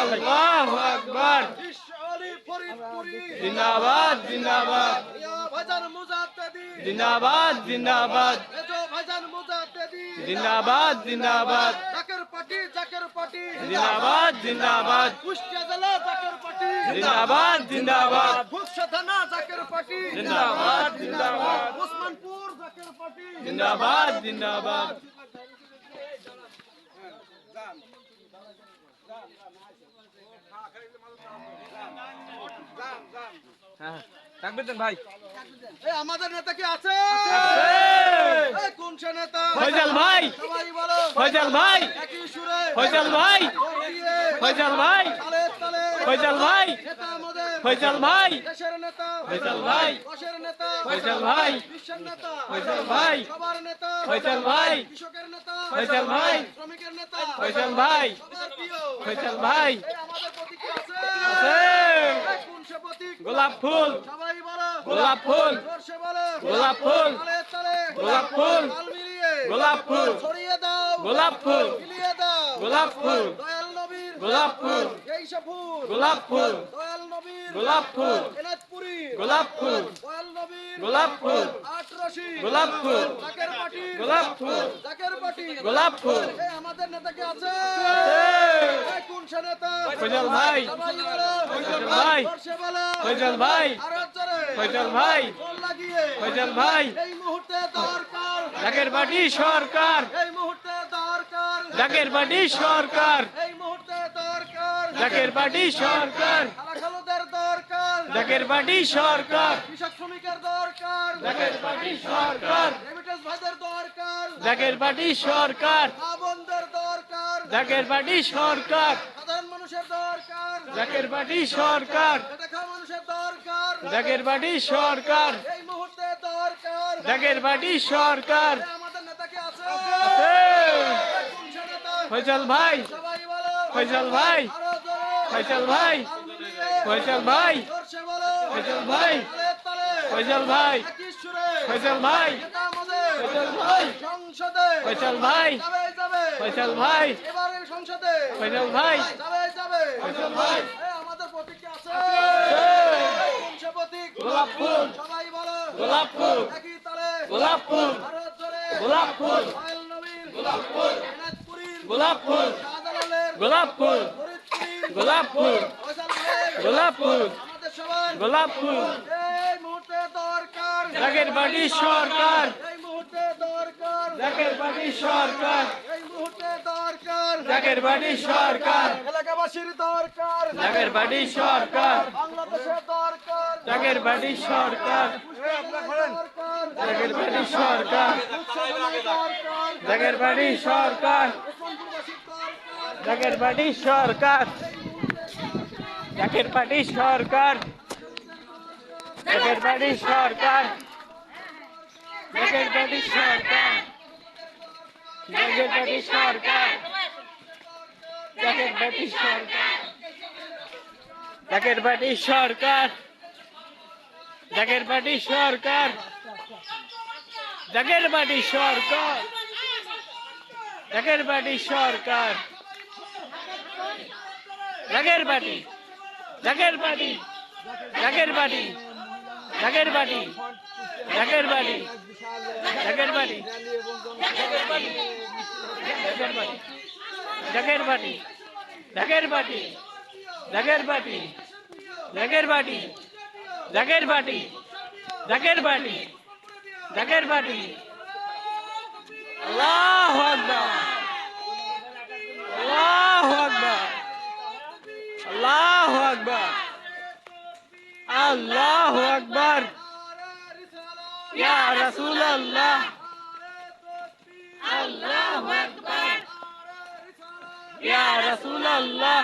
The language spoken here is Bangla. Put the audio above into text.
আল্লাহু আকবার। জিন্দাবাদ জিন্দাবাদ। জিন্দাবাদ জিন্দাবাদ। জিন্দাবাদ জিন্দাবাদ। জিন্দাবাদ জিন্দাবাদ। জিন্দাবাদ জিন্দাবাদ। জাকের পার্টি জিন্দাবাদ জিন্দাবাদ। থাকবে দেন ভাই আমাদের নেতা কি আছে কোন নেতা ফয়জাল ভাই ফয়জাল ভাই ফয়জাল ভাই ফয়জাল ভাই ফয়জাল ভাই ফয়জাল ভাই দেশের নেতা ফয়জাল ভাই দেশের নেতা ফয়জাল ভাই বিশ্বের নেতা ফয়জাল ভাই সবার নেতা ফয়জাল ভাই কৃষকের নেতা ফয়জাল ভাই শ্রমিকের নেতা ফয়জাল ভাই ফয়জাল ভাই আমাদের প্রতি কি আছে গোলাপ ফুল গোলাপ ফুল গোলাপ ফুল গোলাপ ফুল গোলাপ ফুল ছড়িয়ে দাও গোলাপ ফুল গোলাপ ফুল গোলাপ ফুল এই ফুল গোলাপ ফুল গোলাপ ফুল গোলাপ ফুল গোলাপ ফুল গোলাপ ফুল গোলাপ ফুল গোলাপ ফুল আমাদের নেতা কে আছে। কোন সে নেতা। ফয়সাল ভাই। সবাই ভাই। জোরসে ভাই। আরও ভাই জোর। ভাই। এই মুহূর্তে দরকার। জাকের বাটি সরকার। এই মুহূর্তে দরকার। জাকের বাটি সরকার। এই মুহূর্তে দরকার। জাকের বাটি সরকার। খালাখালুদের দরকার। জাকের বাটি সরকার। কৃষক শ্রমিকের দরকার। জাকের বাটি সরকার। রেমিটেন্স ভাইদের দরকার। জাকের বাটি সরকার। জাকের বাটি সরকার সাধারণ মানুষের দরকার জাকের বাটি সরকার মানুষের দরকার জাকের বাটি সরকার এই মুহূর্তে দরকার জাকের বাটি সরকার আমাদের আছে। নেতা? ফয়সাল ভাই ফয়সাল ভাই ফয়সাল ভাই ফয়সাল ভাই ফয়সাল ভাই ফয়সাল ভাই ফয়সাল ভাই ফয়সাল ভাই সংসদে ফয়সাল ভাই ফয়সাল ভাই সংসদে ফয়সাল ভাই। যাবে যাবে ফয়সাল ভাই। আমাদের প্রতীক আছে। কোন প্রতীক। গোলাপ ফুল সবাই বলো। গোলাপ ফুল একই তালে। গোলাপ ফুল আরও জোরে গোলাপ ফুল দয়াল নবীর গোলাপ ফুল এনাজপুরীর গোলাপ ফুল শাহজালালের। গোলাপ ফুল ফরিদপুরীর। গোলাপ ফুল ফয়সাল গোলাপ ফুল আমাদের সবার। গোলাপ ফুল এই মুহূর্তে দরকার। জাকের বাটি সরকার। এই মুহূর্তে দরকার। জাকের বাটি সরকার। জাকের বাটি সরকার এলাকাবাসীর দরকার জাকের বাটি সরকার বাংলাদেশের দরকার জাকের বাটি সরকার জাকের বাটি সরকার জাকের বাটি সরকার জাকের বাটি সরকার জাকের বাটি সরকার জাকের বাটি সরকার জাকের বাটি সরকার জাকের বাটি সরকার জাকের বাটি সরকার। জাকের বাটি সরকার। জাকের বাটি সরকার। জাকের বাটি সরকার। জাকের বাটি সরকার। জাগের বাটি। জাগের বাটি। জাগের বাটি। জাগের বাটি। জাগের বাটি। জাগের বাটি। জাগের জাগের জাগের বাটি জাগের বাটি জাগের বাটি জাগের বাটি জাগের বাটি জাগের বাটি আল্লাহু আকবার আল্লাহু আকবার আল্লাহু আকবার আল্লাহু আকবার ইয়া রাসূলুল্লাহ আল্লাহ।